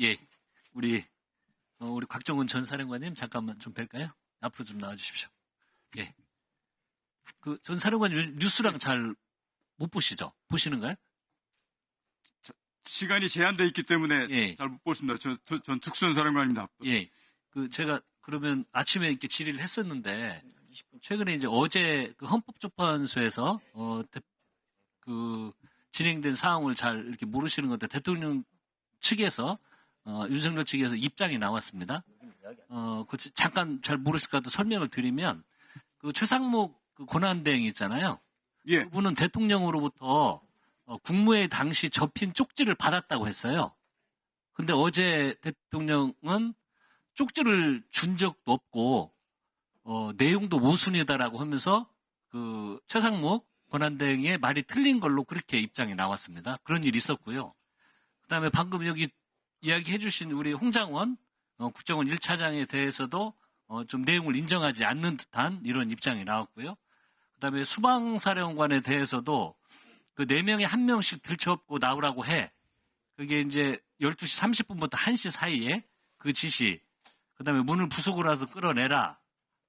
예, 우리 어, 우리 곽정훈 전 사령관님 잠깐만 좀 뵐까요? 앞으로 좀 나와주십시오. 예, 그 전 사령관님 뉴스랑 잘 못 보시죠? 보시는가요? 시간이 제한돼 있기 때문에 예. 잘못 보습니다. 저, 저- 전 특수한 사령관입니다. 예, 그 제가 그러면 아침에 이렇게 질의를 했었는데 최근에 이제 어제 그 헌법재판소에서 어, 대- 그 진행된 사항을 잘 이렇게 모르시는 건데 대통령 측에서 어, 윤석열 측에서 입장이 나왔습니다. 어, 그 잠깐 잘 모르실 까도 설명을 드리면 그 최상목 그 권한대행 있잖아요. 예, 그분은 대통령으로부터 어, 국무회의 당시 접힌 쪽지를 받았다고 했어요. 근데 어제 대통령은 쪽지를 준 적도 없고 어, 내용도 모순이다라고 하면서 그 최상목 권한대행의 말이 틀린 걸로 그렇게 입장이 나왔습니다. 그런 일이 있었고요. 그다음에 방금 여기 이야기해 주신 우리 홍장원 어, 국정원 1차장에 대해서도 어, 좀 내용을 인정하지 않는 듯한 이런 입장이 나왔고요. 그다음에 수방사령관에 대해서도 그네 명에 한 명씩 들쳐업고 나오라고 해. 그게 이제 12시 30분부터 1시 사이에 그 지시. 그다음에 문을 부수고 나서 끌어내라.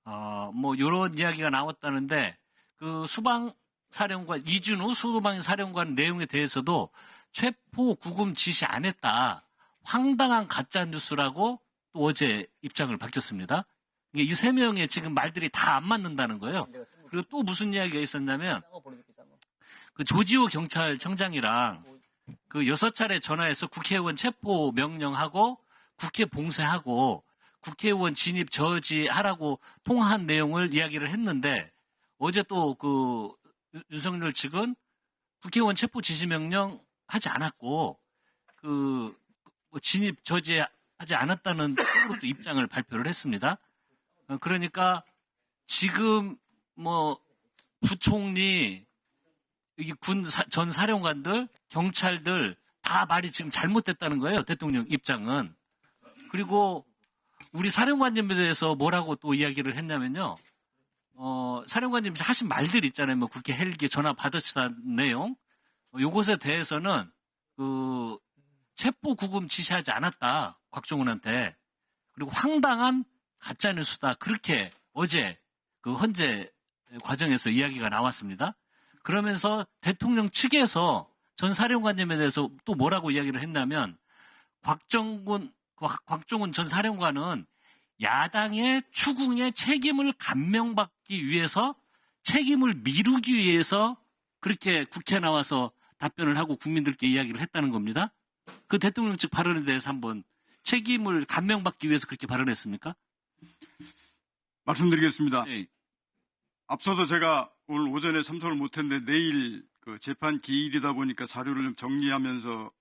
어, 뭐 요런 이야기가 나왔다는데 그 수방 사령관 이준우 수방 사령관 내용에 대해서도 체포 구금 지시 안 했다. 황당한 가짜 뉴스라고 또 어제 입장을 밝혔습니다. 이 세 명의 지금 말들이 다 안 맞는다는 거예요. 그리고 또 무슨 이야기가 있었냐면 그 조지호 경찰청장이랑 그 여섯 차례 전화해서 국회의원 체포 명령하고 국회 봉쇄하고 국회의원 진입 저지하라고 통화한 내용을 이야기를 했는데 어제 또 그 윤석열 측은 국회의원 체포 지시 명령 하지 않았고 그뭐 진입 저지하지 않았다는 쪽으로 또 입장을 발표를 했습니다. 어, 그러니까 지금 뭐 부총리 여기 군 전 사령관들, 경찰들 다 말이 지금 잘못됐다는 거예요. 대통령 입장은. 그리고 우리 사령관님에 대해서 뭐라고 또 이야기를 했냐면요. 어, 사령관님 하신 말들 있잖아요. 뭐 국회 헬기 전화 받으시다는 내용. 어, 요것에 대해서는 그 체포 구금 지시하지 않았다. 곽종훈한테. 그리고 황당한 가짜 뉴스다. 그렇게 어제 그 헌재 과정에서 이야기가 나왔습니다. 그러면서 대통령 측에서 전 사령관님에 대해서 또 뭐라고 이야기를 했냐면 곽정군 곽- 곽종훈 전 사령관은 야당의 추궁의 책임을 감명받기 위해서 책임을 미루기 위해서 그렇게 국회에 나와서 답변을 하고 국민들께 이야기를 했다는 겁니다. 그 대통령 측 발언에 대해서 한번 책임을 감명받기 위해서 그렇게 발언했습니까? 말씀드리겠습니다. 네. 앞서도 제가 오늘 오전에 참석을 못했는데 내일 그 재판 기일이다 보니까 자료를 좀 정리하면서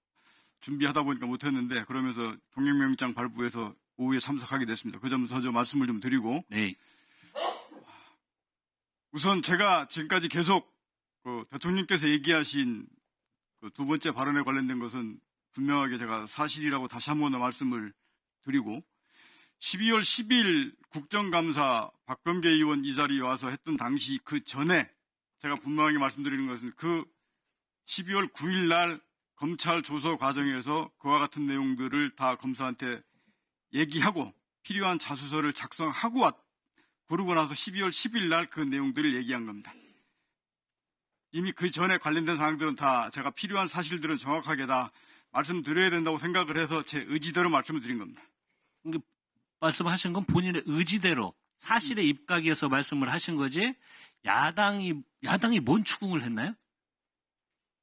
준비하다 보니까 못했는데 그러면서 동행명장 발부해서 오후에 참석하게 됐습니다. 그 점 먼저 말씀을 좀 드리고 네. 우선 제가 지금까지 계속 그 대통령께서 얘기하신 그 두 번째 발언에 관련된 것은 분명하게 제가 사실이라고 다시 한번더 말씀을 드리고 12월 10일 국정감사 박범계 의원 이 자리에 와서 했던 당시 그 전에 제가 분명하게 말씀드리는 것은 그 12월 9일 날 검찰 조서 과정에서 그와 같은 내용들을 다 검사한테 얘기하고 필요한 자수서를 작성하고 왔 그러고 나서 12월 10일 날 그 내용들을 얘기한 겁니다. 이미 그 전에 관련된 사항들은 다 제가 필요한 사실들은 정확하게 다 말씀드려야 된다고 생각을 해서 제 의지대로 말씀을 드린 겁니다. 말씀하신 건 본인의 의지대로 사실에 입각해서 말씀을 하신 거지 야당이 야당이 뭔 추궁을 했나요?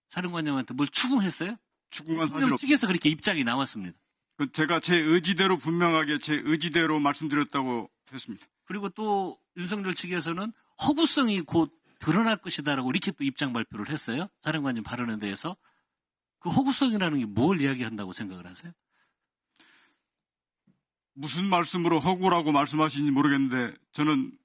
사령관님한테 뭘 추궁했어요? 추궁한 사실 측에서 그렇게 입장이 나왔습니다. 그 제가 제 의지대로 분명하게 제 의지대로 말씀드렸다고 했습니다. 그리고 또 윤석열 측에서는 허구성이 곧 드러날 것이다라고 이렇게 또 입장 발표를 했어요. 사령관님 발언에 대해서 그 허구성이라는 게 뭘 이야기한다고 생각을 하세요? 무슨 말씀으로 허구라고 말씀하시는지 모르겠는데 저는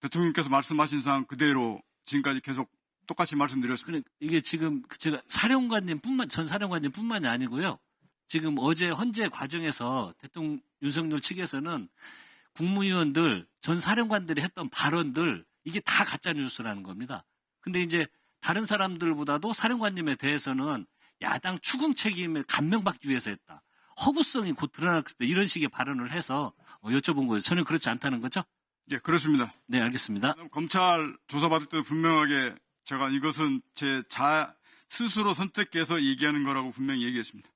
대통령께서 말씀하신 사항 그대로 지금까지 계속 똑같이 말씀드렸습니다. 그래 이게 지금 제가 사령관님뿐만 전 사령관님뿐만이 아니고요. 지금 어제 헌재 과정에서 대통령 윤석열 측에서는 국무위원들 전 사령관들이 했던 발언들 이게 다 가짜 뉴스라는 겁니다. 근데 이제 다른 사람들보다도 사령관님에 대해서는 야당 추궁 책임을 감명받기 위해서 했다. 허구성이 곧 드러날 때 이런 식의 발언을 해서 어, 여쭤본 거예요. 전혀 그렇지 않다는 거죠? 예, 그렇습니다. 네, 알겠습니다. 검찰 조사받을 때도 분명하게 제가 이것은 제 자 스스로 선택해서 얘기하는 거라고 분명히 얘기했습니다.